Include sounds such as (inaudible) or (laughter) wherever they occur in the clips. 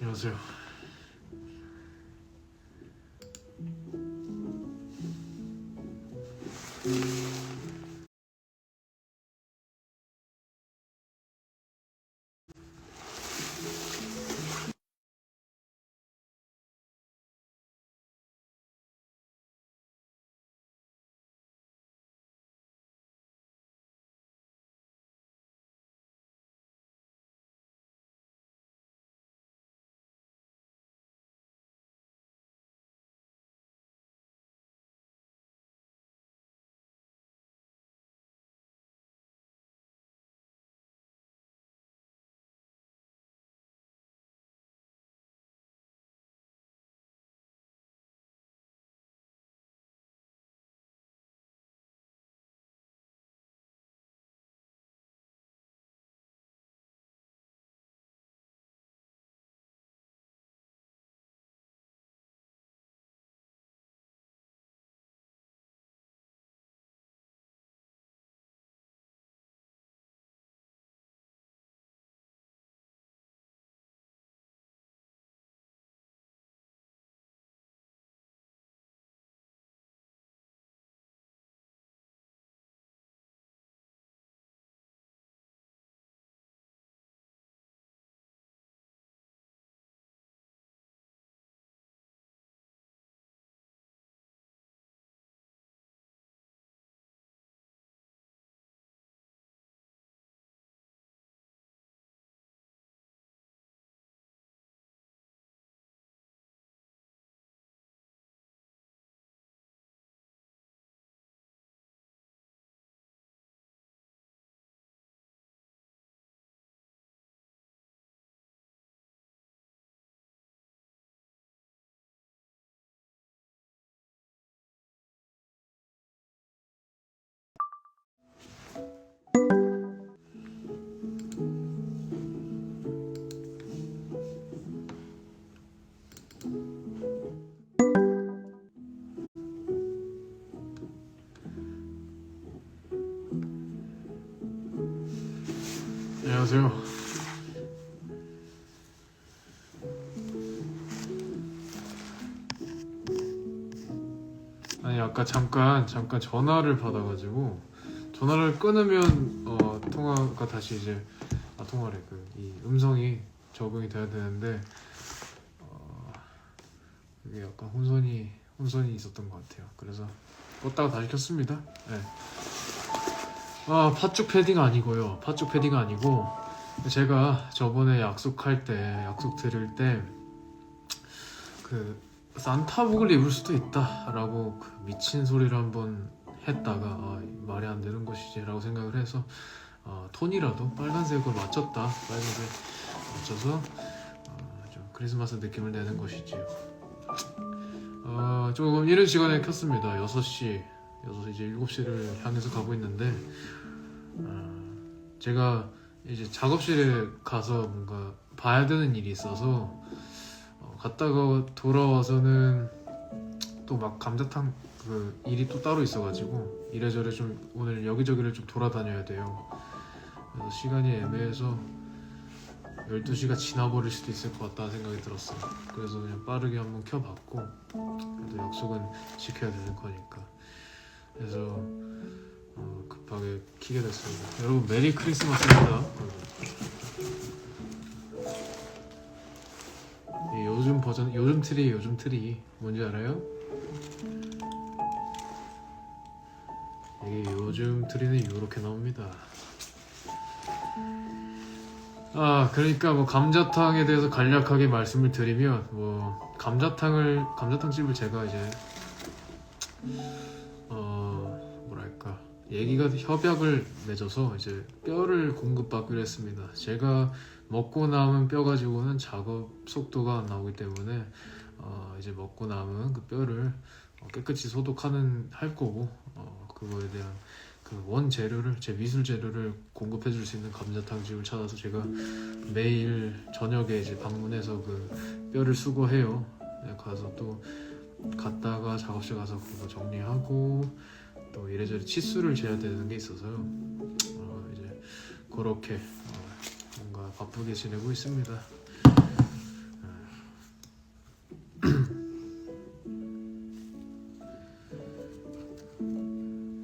안녕하세요. 안녕하세요. 아니 아까 잠깐 잠깐 전화를 받아가지고 전화를 끊으면 어, 통화가 다시 이제 아 통화래 그이 음성이 적응이 돼야 되는데 어, 이게 약간 혼선이 혼선이 있었던 것 같아요. 그래서 껐다가 다시 켰습니다. 네. 아 팥죽 패딩 아니고요. 팥죽 패딩 아니고 제가 저번에 약속할 때 약속 드릴 때 그 산타복을 입을 수도 있다라고 그 미친 소리를 한번 했다가 아, 말이 안 되는 것이지라고 생각을 해서 어, 톤이라도 빨간색으로 맞췄다 빨간색 맞춰서 어, 좀 크리스마스 느낌을 내는 것이지요. 어, 조금 이른 시간에 켰습니다. 6시 6시 이제 7시를 향해서 가고 있는데 어, 제가 이제 작업실에 가서 뭔가 봐야 되는 일이 있어서 어, 갔다가 돌아와서는 또 막 감자탕 그 일이 또 따로 있어가지고 이래저래 좀 오늘 여기저기를 좀 돌아다녀야 돼요. 그래서 시간이 애매해서 12시가 지나버릴 수도 있을 것 같다는 생각이 들었어요. 그래서 그냥 빠르게 한번 켜봤고 그래도 약속은 지켜야 되는 거니까. 그래서 어, 급하게 키게 됐습니다. 여러분 메리 크리스마스입니다. 이 요즘 버전, 요즘 트리, 요즘 트리 뭔지 알아요? 이게 요즘 트리는 이렇게 나옵니다. 아 그러니까 뭐 감자탕에 대해서 간략하게 말씀을 드리면 뭐 감자탕을 감자탕 집을 제가 이제 얘기가 협약을 맺어서 이제 뼈를 공급받기로 했습니다. 제가 먹고 남은 뼈 가지고는 작업 속도가 안 나오기 때문에 어 이제 먹고 남은 그 뼈를 어, 깨끗이 소독하는 할 거고 어 그거에 대한 그 원 재료를 제 미술 재료를 공급해 줄 수 있는 감자탕 집을 찾아서 제가 매일 저녁에 이제 방문해서 그 뼈를 수거해요. 네, 가서 또 갔다가 작업실 가서 그거 정리하고 또 이래저래 치수를 재야 되는 게 있어서요. 어, 이제 그렇게 어, 뭔가 바쁘게 지내고 있습니다. 어.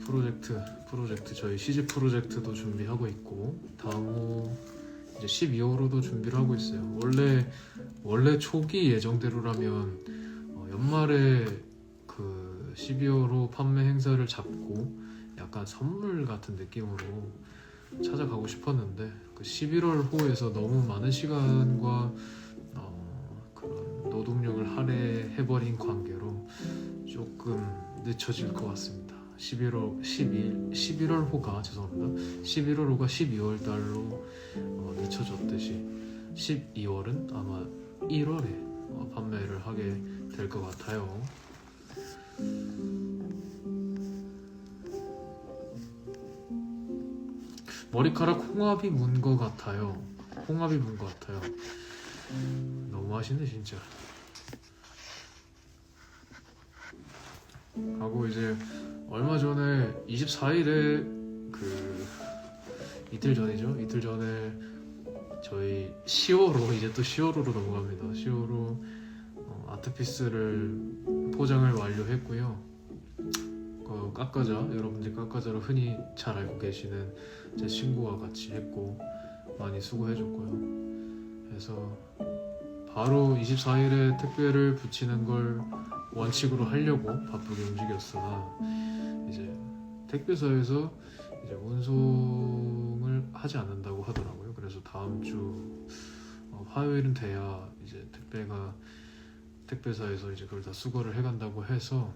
프로젝트 프로젝트 저희 CG 프로젝트도 준비하고 있고 다음 이제 12월로도 준비를 하고 있어요. 원래 원래 초기 예정대로라면 어, 연말에 12호로 판매 행사를 잡고 약간 선물 같은 느낌으로 찾아가고 싶었는데 그 11월 호에서 너무 많은 시간과 어, 그런 노동력을 할애해버린 관계로 조금 늦춰질 것 같습니다. 11월 11 11월 호가 죄송합니다. 11월 호가 12월 달로 어, 늦춰졌듯이 12월은 아마 1월에 어, 판매를 하게 될 것 같아요. 머리카락 홍합이 문 것 같아요. 홍합이 문 것 같아요. 너무 맛있네 진짜. 하고 이제 얼마 전에 24일에 그 이틀 전이죠. 이틀 전에 저희 10호로 이제 또 10호로 넘어갑니다. 10호로 어, 아트피스를 포장을 완료했고요. 그 깎아자 여러분들 깎아자로 흔히 잘 알고 계시는 제 친구와 같이 했고 많이 수고해줬고요. 그래서 바로 24일에 택배를 붙이는 걸 원칙으로 하려고 바쁘게 움직였으나 이제 택배사에서 이제 운송을 하지 않는다고 하더라고요. 그래서 다음 주 어, 화요일은 돼야 이제 택배가 택배사에서 이제 그걸 다 수거를 해간다고 해서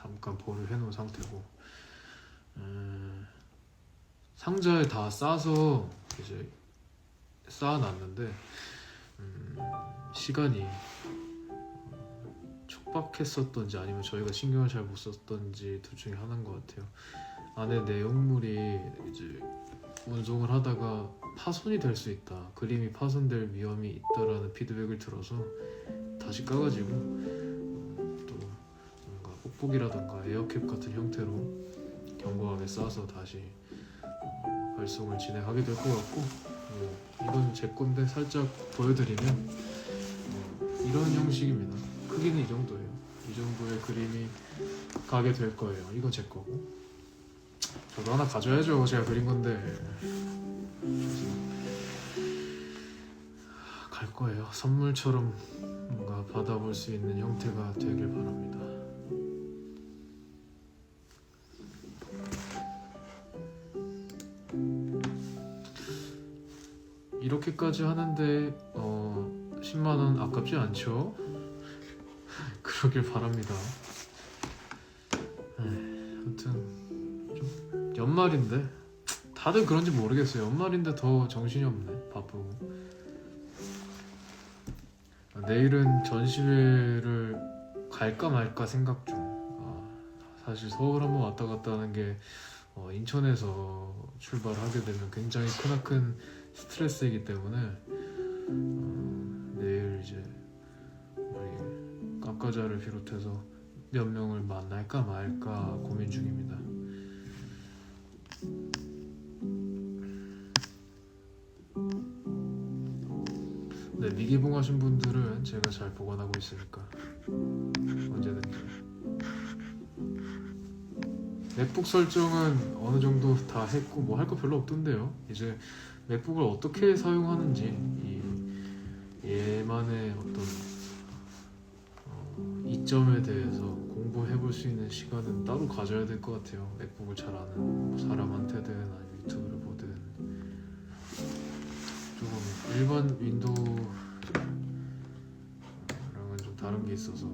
잠깐 보류해 놓은 상태고 음, 상자에 다 싸서 이제 쌓아놨는데 음, 시간이 어, 촉박했었던지 아니면 저희가 신경을 잘 못 썼던지 둘 중에 하나인 것 같아요. 안에 내용물이 이제 운송을 하다가 파손이 될 수 있다. 그림이 파손될 위험이 있다라는 피드백을 들어서 다시 까가지고 뽁뽁이라던가 에어캡 같은 형태로 견고하게 싸서 다시 어, 발송을 진행하게 될 것 같고 뭐 이건 제 건데 살짝 보여드리면 어, 이런 형식입니다. 크기는 이 정도예요. 이 정도의 그림이 가게 될 거예요. 이건 제 거고 저도 하나 가져야죠. 제가 그린 건데 갈 거예요. 선물처럼 뭔가 받아볼 수 있는 형태가 되길 바랍니다. 이렇게까지 하는데 어 10만 원 아깝지 않죠? (laughs) 그러길 바랍니다. 에이, 아무튼 좀 연말인데 다들 그런지 모르겠어요. 연말인데 더 정신이 없네. 바쁘고. 아, 내일은 전시회를 갈까 말까 생각 중. 아, 사실 서울 한번 왔다 갔다 하는 게 어, 인천에서 출발하게 되면 굉장히 크나큰 스트레스이기 때문에 어, 내일 이제 우리 깎아자를 비롯해서 몇 명을 만날까 말까 고민 중입니다. 네, 미개봉하신 분들은 제가 잘 보관하고 있으니까 언제든지. 맥북 설정은 어느 정도 다 했고 뭐 할 거 별로 없던데요. 이제 맥북을 어떻게 사용하는지 이 얘만의 어떤 어, 이점에 대해서 공부해 볼 수 있는 시간은 따로 가져야 될 것 같아요. 맥북을 잘 아는 사람한테든 아니면 유튜브를 보든 조금 일반 윈도우랑은 좀 다른 게 있어서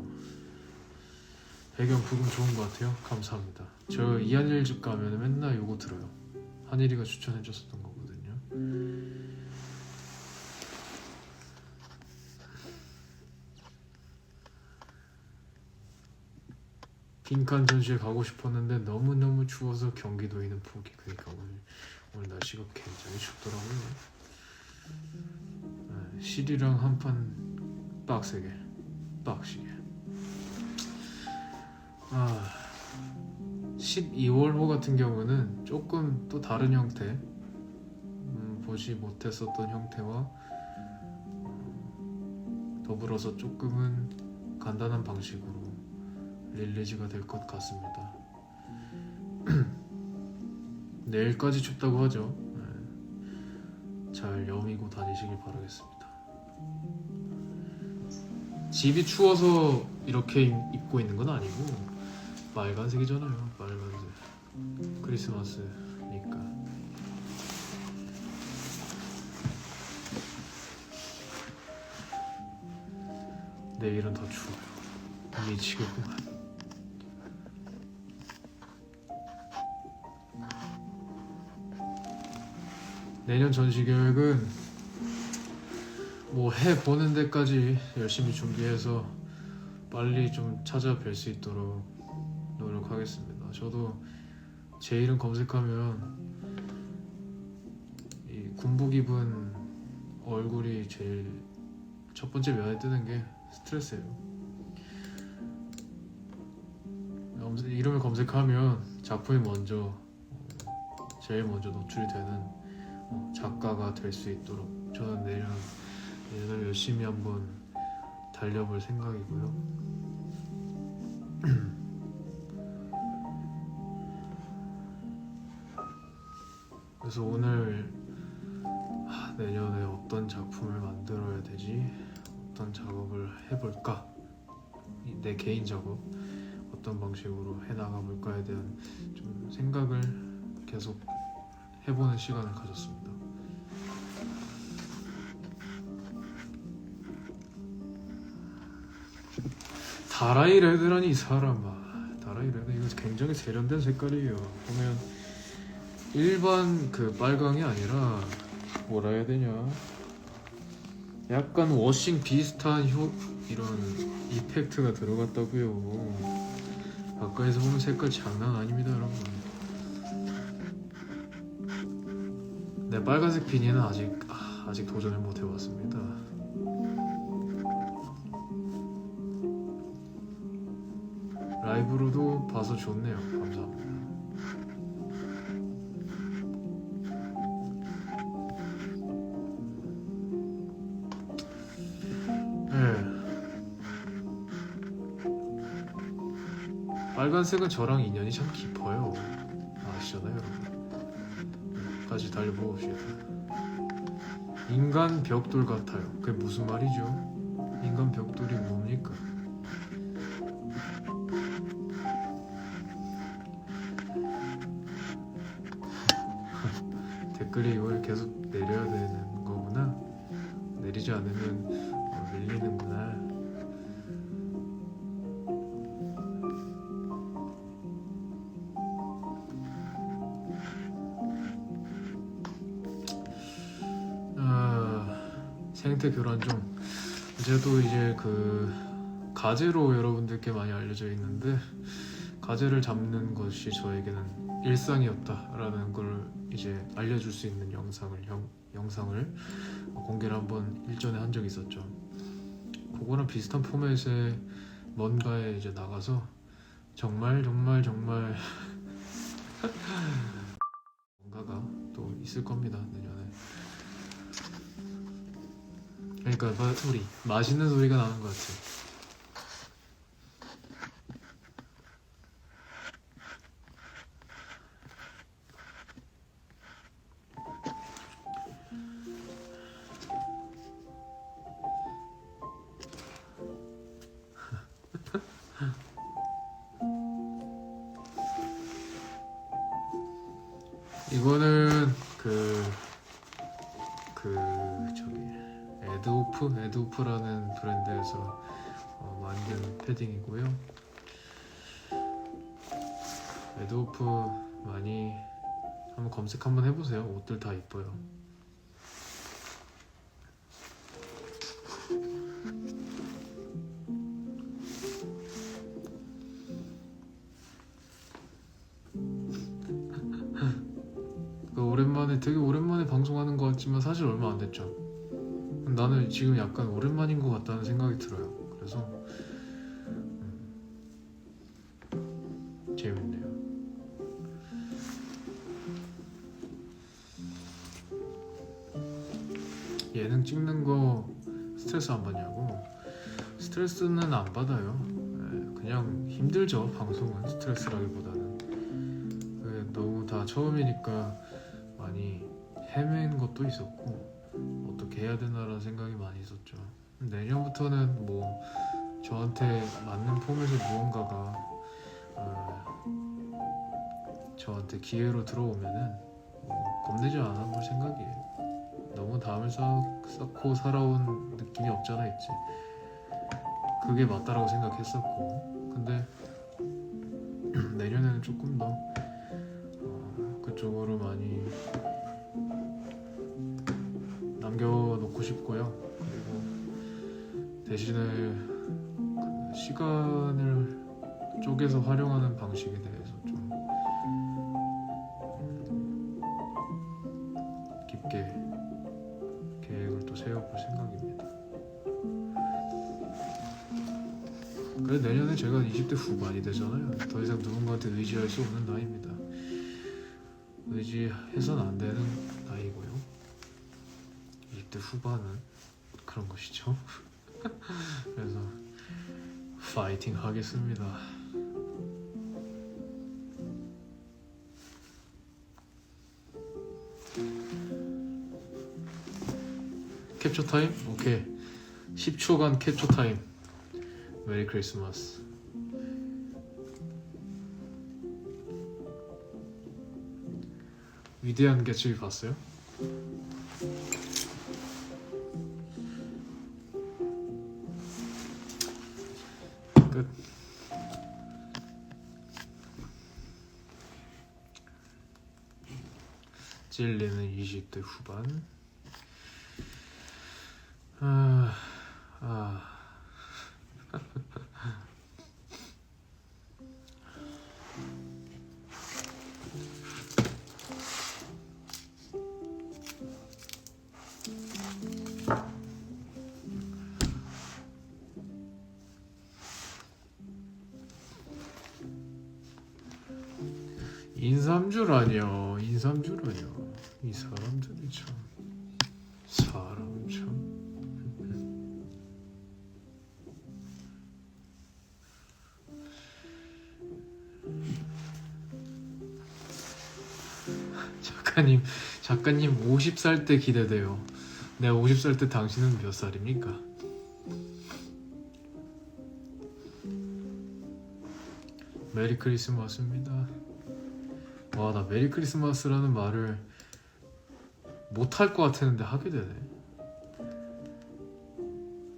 배경 부분 좋은 것 같아요. 감사합니다. 저 이한일 집 가면 맨날 요거 들어요. 한일이가 추천해줬었던 거거든요. 빈칸 전시회 가고 싶었는데 너무 너무 추워서 경기도에는 포기. 그러니까 오늘 오늘 날씨가 굉장히 춥더라고요. 네, 실이랑 한 판 빡세게 빡시게. 아 12월호 같은 경우는 조금 또 다른 형태 음, 보지 못했었던 형태와 음, 더불어서 조금은 간단한 방식으로 릴리즈가 될 것 같습니다. (clears throat) 내일까지 춥다고 하죠. 네. 잘 여미고 다니시길 바라겠습니다. 집이 추워서 이렇게 입- 입고 있는 건 아니고 빨간색이잖아요. 빨간색. 크리스마스 내일은 더 추워요. 미치겠구만. 내년 전시 계획은 뭐 해 보는 데까지 열심히 준비해서 빨리 좀 찾아뵐 수 있도록 노력하겠습니다. 저도 제 이름 검색하면 이 군복 입은 얼굴이 제일 첫 번째 면에 뜨는 게 스트레스예요. 검색- 이름을 검색하면 작품이 먼저 어, 제일 먼저 노출이 되는 어, 작가가 될 수 있도록 저는 내년 내년을 열심히 한번 달려볼 생각이고요. 그래서 오늘 아, 내년에 어떤 작품을 만들어야 되지? 어떤 작업을 해볼까? 이- 내 개인 작업 어떤 방식으로 해나가 볼까에 대한 좀 생각을 계속 해보는 시간을 가졌습니다. 다라이 레드라니 이 사람아 다라이 레드 이거 굉장히 세련된 색깔이에요 보면 일반 그 빨강이 아니라 뭐라 해야 되냐 약간 워싱 비슷한 효 이런 이펙트가 들어갔다고요. 가까이서 보면 색깔 장난 아닙니다 여러분. 내 빨간색 비니는 아직 아, 아직 도전을 못 해봤습니다. 라이브로도 봐서 좋네요 빨간색은 저랑 인연이 참 깊어요. 아시잖아요, 여러분. 까지 달려봅시다. 인간 벽돌 같아요. 그게 무슨 말이죠? 인간 벽돌이 뭡니까? 가재로 여러분들께 많이 알려져 있는데 가재를 잡는 것이 저에게는 일상이었다라는 걸 이제 알려줄 수 있는 영상을 영, 영상을 공개를 한번 일전에 한 적이 있었죠. 그거랑 비슷한 포맷의 뭔가에 이제 나가서 정말 정말 정말 (laughs) 뭔가가 또 있을 겁니다 내년에. 그러니까 마, 소리 맛있는 소리가 나는 것 같아. 이 그, 저기, 에드오프? 에드오프라는 브랜드에서 어, 만든 패딩이고요. 에드오프 많이 한번 검색 한번 해보세요. 옷들 다 이뻐요. 같지만 사실 얼마 안 됐죠. 나는 지금 약간 오랜만인 것 같다는 생각이 들어요. 그래서 음, 재밌네요. 예능 찍는 거 스트레스 안 받냐고? 스트레스는 안 받아요. 네, 그냥 힘들죠. 방송은 스트레스라기보다는. 그 너무 다 처음이니까 많이 헤맨 것도 있었고 어떻게 해야 되나라는 생각이 많이 있었죠. 내년부터는 뭐 저한테 맞는 폼에서 무언가가 어, 저한테 기회로 들어오면은 뭐 겁내지 않아 볼 생각이에요. 너무 담을 쌓- 쌓고 살아온 느낌이 없잖아 있지. 그게 맞다라고 생각했었고 근데 (clears throat) 내년에는 조금 더 어, 그쪽으로 많이 남겨놓고 싶고요. 그리고 대신에 그 시간을 쪼개서 활용하는 방식에 대해서 좀 음, 깊게 계획을 또 세워볼 생각입니다. 그래 내년에 제가 20대 후반이 되잖아요. 더 이상 누군가한테 의지할 수 없는 나이입니다. 의지해서는 안 되는. 20대 후반은 그런 것이죠. (laughs) 그래서 파이팅 하겠습니다. 캡처 타임? 오케이. 10초간 캡처 타임. 메리 크리스마스. 위대한 개츠비 봤어요? 끝. 찔리는 20대 후반. 작가님 작가님 50살 때 기대돼요 내가 50살 때 당신은 몇 살입니까? 메리 크리스마스입니다 와 나 메리 크리스마스라는 말을 못할 것 같았는데 하게 되네.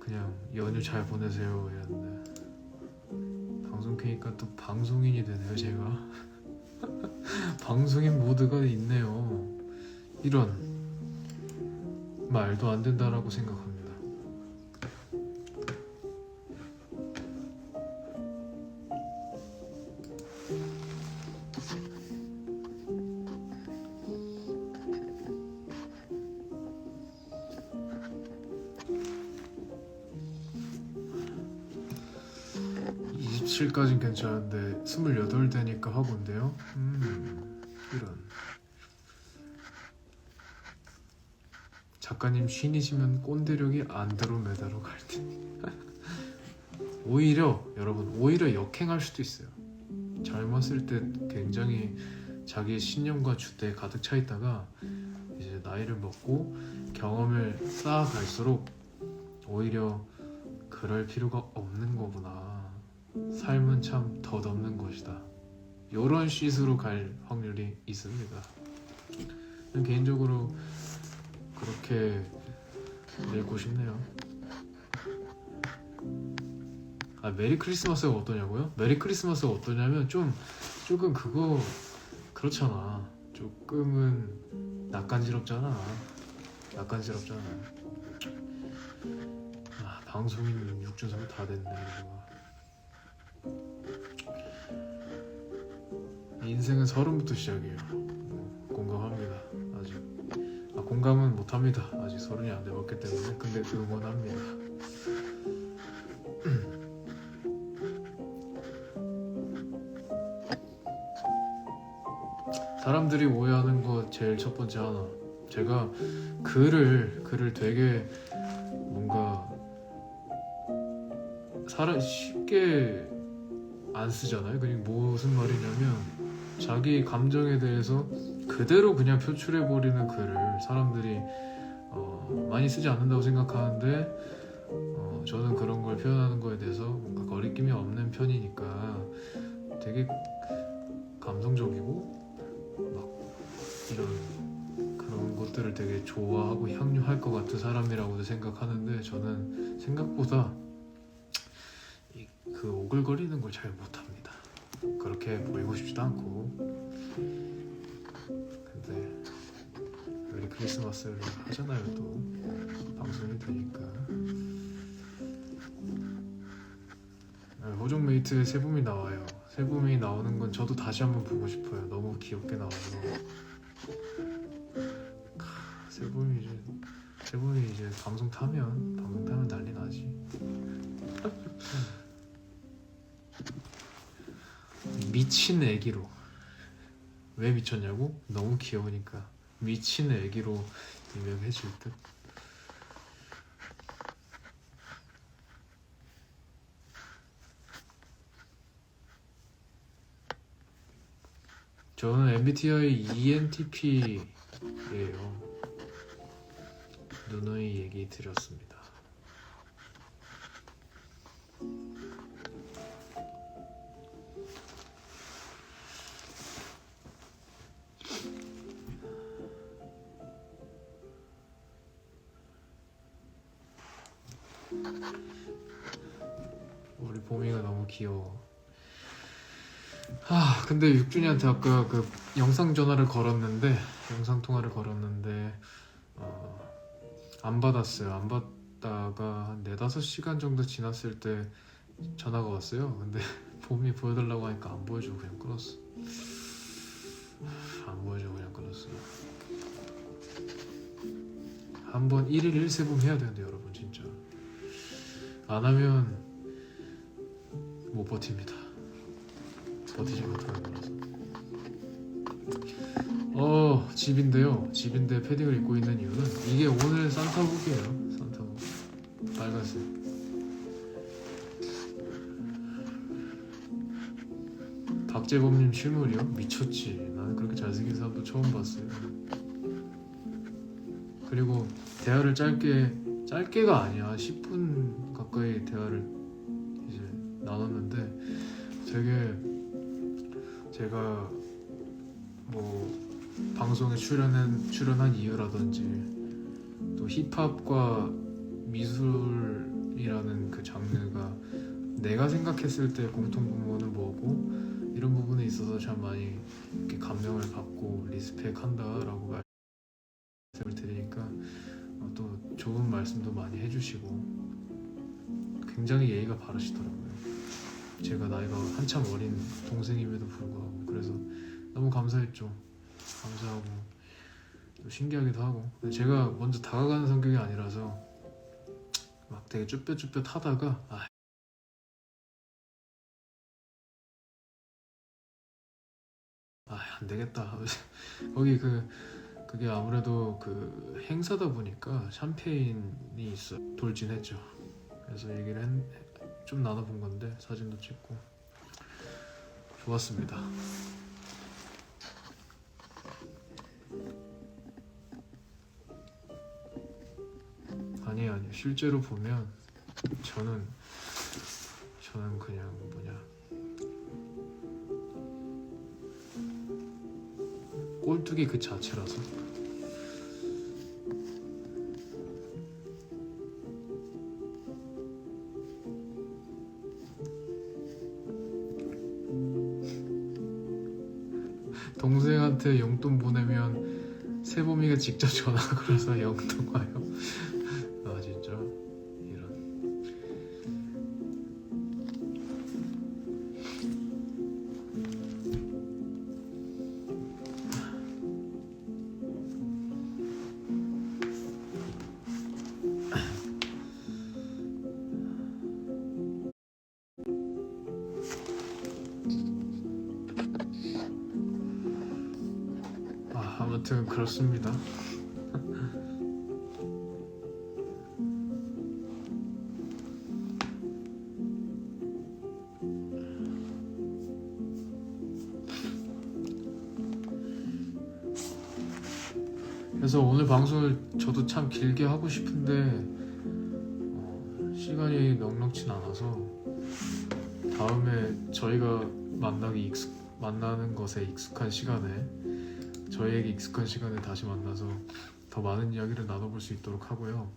그냥 연휴 잘 보내세요 이랬는데 방송 키니까 또 방송인이 되네요 제가. 방송인 모드가 있네요. 이런 말도 안 된다라고 생각합니다. 이 27까진 괜찮은데 28 되니까 학원데요. 음 작가님 신이시면 꼰대력이 안드로메다로 갈 때. (laughs) 오히려 여러분 오히려 역행할 수도 있어요. 젊었을 때 굉장히 자기의 신념과 주대에 가득 차 있다가 이제 나이를 먹고 경험을 쌓아갈수록 오히려 그럴 필요가 없는 거구나. 삶은 참 덧없는 것이다. 요런 쉿으로 갈 확률이 있습니다. 개인적으로 그렇게 내고 싶네요. 아 메리 크리스마스가 어떠냐고요? 메리 크리스마스가 어떠냐면 좀 조금 그거 그렇잖아. 조금은 낯간지럽잖아. 낯간지럽잖아. 아 방송인 6준3 다 됐네. 인생은 서른부터 시작이에요. 공감은 못합니다. 아직 서른이 안 돼봤기 때문에 근데 응원합니다. (clears throat) 사람들이 오해하는 거 제일 첫 번째 하나. 제가 글을 글을 되게 뭔가 사람 쉽게 안 쓰잖아요. 그냥 무슨 말이냐면 자기 감정에 대해서 그대로 그냥 표출해 버리는 글을 사람들이 어, 많이 쓰지 않는다고 생각하는데 어, 저는 그런 걸 표현하는 거에 대해서 뭔가 거리낌이 없는 편이니까 되게 감성적이고 막 이런 그런 것들을 되게 좋아하고 향유할 것 같은 사람이라고도 생각하는데 저는 생각보다 이, 그 오글거리는 걸 잘 못합니다. 그렇게 보이고 싶지도 않고 크리스마스를 하잖아요 또. 방송이 되니까. 네, 호종메이트 세봄이 나와요. 세봄이 나오는 건 저도 다시 한번 보고 싶어요. 너무 귀엽게 나와서. 카, 세봄이 이제 세봄이 이제 방송 타면 방송 타면 난리 나지. 미친 애기로. 왜 미쳤냐고? 너무 귀여우니까 미친 애기로 유명해질 듯. 저는 MBTI ENTP예요. 누누이 얘기 드렸습니다 우리 봄이가 너무 귀여워. 아 근데 육준이한테 아까 그 영상 전화를 걸었는데 영상 통화를 걸었는데 어, 안 받았어요. 안 받다가 한 네다섯 시간 정도 지났을 때 전화가 왔어요. 근데 (laughs) 봄이 보여달라고 하니까 안 보여주고 그냥 끊었어. 안 보여주고 그냥 끊었어. 한번 1일 1세봄 해야 되는데 여러분 진짜 안 하면 못 버팁니다. 버티지 못하는 거라서. 어 집인데요. 집인데 패딩을 입고 있는 이유는 이게 오늘 산타복이에요. 산타복 빨간색. 박재범님 실물이요? 미쳤지. 나는 그렇게 잘생긴 사람도 처음 봤어요. 그리고 대화를 짧게 짧게가 아니야. 10분 가까이 대화를 이제 나눴는데 되게 제가 뭐 방송에 출연한 출연한 이유라든지 또 힙합과 미술이라는 그 장르가 내가 생각했을 때 공통 부분은 뭐고 이런 부분에 있어서 참 많이 이렇게 감명을 받고 리스펙한다라고 말씀을 드리니까 어, 또 좋은 말씀도 많이 해주시고 굉장히 예의가 바르시더라고요. 제가 나이가 한참 어린 동생임에도 불구하고 그래서 너무 감사했죠. 감사하고 또 신기하기도 하고 제가 먼저 다가가는 성격이 아니라서 막 되게 쭈뼛쭈뼛 하다가 아 아, 안 되겠다. (laughs) 거기 그 그게 아무래도 그 행사다 보니까 샴페인이 있어 돌진했죠. 그래서 얘기를 했, 좀 나눠본 건데 사진도 찍고. 좋았습니다. 아니 아니 실제로 보면 저는 저는 그냥 뭐냐. 꼴뚜기 그 자체라서 동생한테 용돈 보내면 세범이가 직접 전화 걸어서 (laughs) 용돈 와요. 그래서 오늘 방송을 저도 참 길게 하고 싶은데 어, 시간이 넉넉진 않아서 다음에 저희가 만나기 익숙, 만나는 것에 익숙한 시간에 저희에게 익숙한 시간에 다시 만나서 더 많은 이야기를 나눠볼 수 있도록 하고요.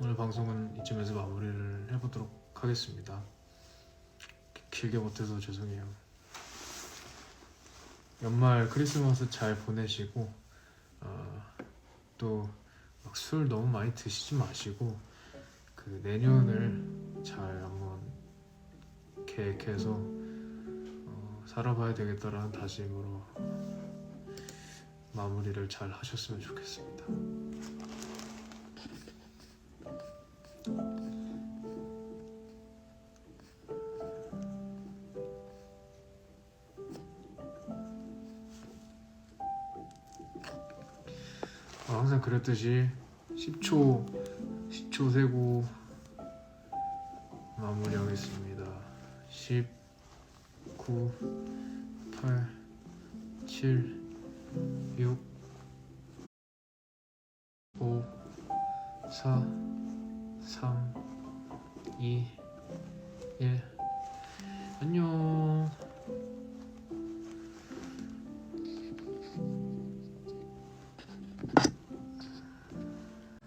오늘 방송은 이쯤에서 마무리를 해보도록 하겠습니다. 길게 못해서 죄송해요. 연말 크리스마스 잘 보내시고 어, 또 술 너무 많이 드시지 마시고 그 내년을 잘 한번 계획해서 어, 살아봐야 되겠다라는 다짐으로 마무리를 잘 하셨으면 좋겠습니다. 그랬듯이 10초 10초 세고 마무리하겠습니다. 10